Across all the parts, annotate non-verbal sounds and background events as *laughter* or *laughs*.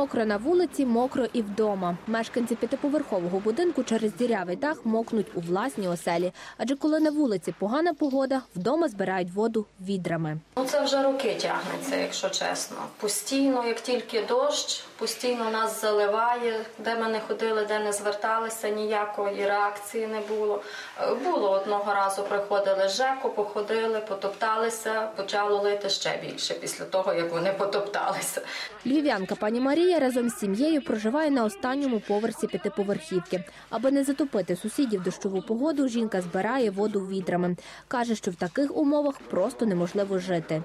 Мокро на вулиці, мокро і вдома. Мешканці п'ятиповерхового будинку через дірявий дах мокнуть у власній оселі. Адже коли на вулиці погана погода, вдома збирають воду відрами. Ну це вже роки тягнеться, якщо чесно. Постійно, як тільки дощ, постійно нас заливає. Де ми не ходили, де не зверталися, ніякої реакції не було. Е, Було одного разу, приходили ЖЕКу, походили, потопталися, почало лити ще більше після того, як вони потопталися. Львів'янка пані Марія разом з сім'єю проживає на останньому поверсі п'ятиповерхівки. Аби не затопити сусідів дощову погоду, жінка збирає воду відрами. Каже, що в таких умовах просто неможливо жити.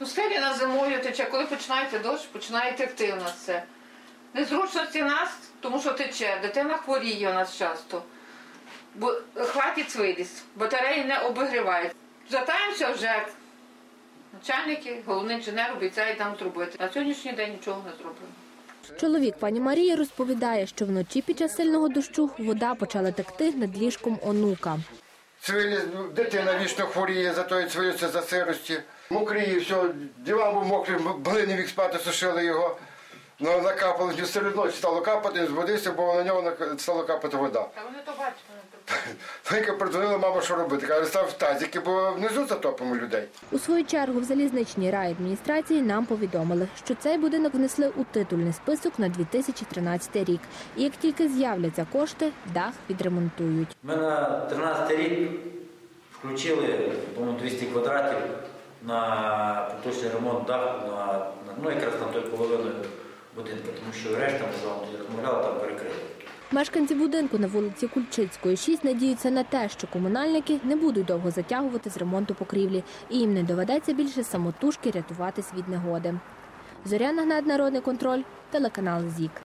Ну, скелі на зимою тече, коли починається дощ, починає текти у нас все. Незручності нас, тому що тече, дитина хворіє у нас часто. Бо хватить виліз, батареї не обігрівають. Звертаємося в ЖЕК. Начальники, головний інженер обіцяє там зробити. На сьогоднішній день нічого не зроблено. Чоловік пані Марії розповідає, що вночі під час сильного дощу вода почала текти над ліжком онука. Цвілі, ну, дитина вічно хворіє, зато і цвілюється за сирості. Мокріє, все, диван був мокрий, блини міг спати, сушили його. Ну, накапало, серед ночі стало капати, він збудився, бо на нього стало капати вода. Та вони то то *laughs* Тільки подзвонила мама, що робити. Каже, став в тазики, бо внизу затопимо людей. У свою чергу в залізничній райадміністрації нам повідомили, що цей будинок внесли у титульний список на 2013 рік. І як тільки з'являться кошти, дах відремонтують. Ми на 13 рік включили, по-моєму, 200 квадратів на поточний ремонт даху на, на ну, якраз на той половину будинку, тому що решта, з вами розмовляли, там перекрили. Мешканці будинку на вулиці Кульчицької 6 надіються на те, що комунальники не будуть довго затягувати з ремонту покрівлі, і їм не доведеться більше самотужки рятуватись від негоди. Зоряна Гнат, Народний контроль, телеканал ЗІК.